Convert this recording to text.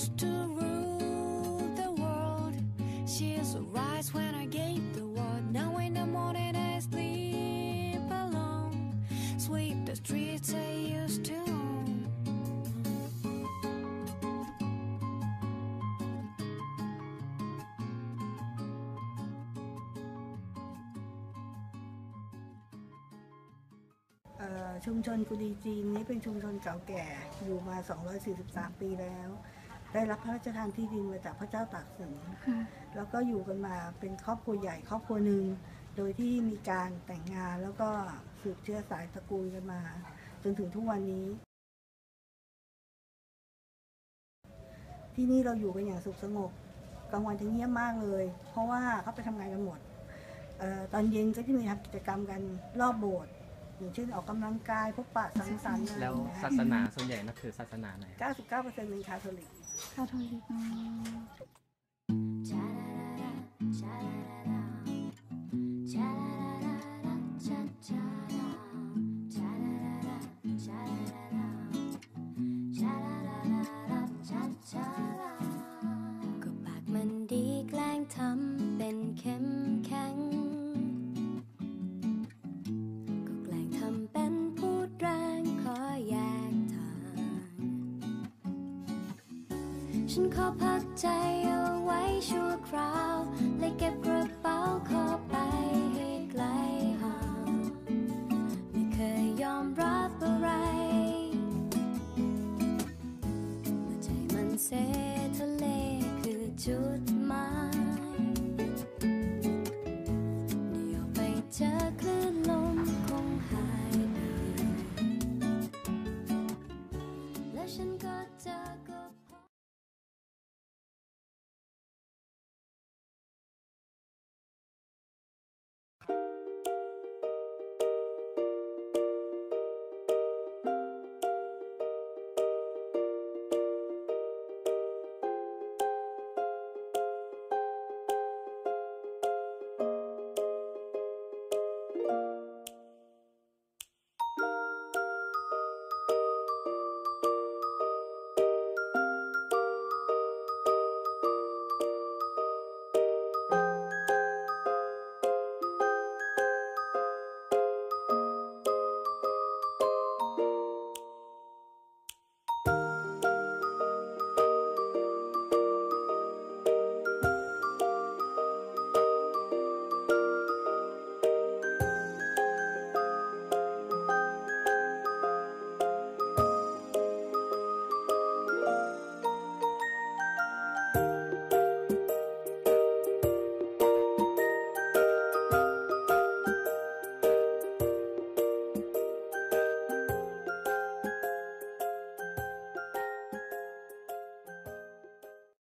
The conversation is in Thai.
used to rule the world. She's rise when I gave the word. Now in the morning I sleep alone. Sweep the streets I used to own. เอ่อชุมชนกุดีจีนนี้เป็นชุมชนเก่าแก่อยู่มา 243 ปีแล้ว ได้รับพระราชทานที่ดินมาจากพระเจ้าตากสินแล้วก็อยู่กันมาเป็นครอบครัวใหญ่ครอบครัวหนึ่งโดยที่มีการแต่งงานแล้วก็สืบเชื้อสายตระกูลกันมา จนถึงทุกวันนี้ ที่นี่เราอยู่กันอย่างสุขสงบกลางวันจะเงียบมากเลย เพราะว่าเขาไปทำงานกันหมดเออตอนเย็นก็จะมีทำกิจกรรมกันรอบโบสถ์ อย่างเช่นออกกำลังกายพบปะสังสรรค์อะไรแล้วอย่างเงี้ยศาสนาส่วนใหญ่นับถือศาสนาไหนครับ 99%เป็นคาทอลิก คาทอลิกอ๋อก็ ฉันขอพักใจเอาไว้ชั่วคราว และเก็บกระเป๋าขอไปให้ไกลห่างไม่เคยยอมรับอะไรเมื่อใจมันเซทะเลคือจุดหมายเดี๋ยวไปเจอคลื่นลมคงหายไปและฉันก็เจอ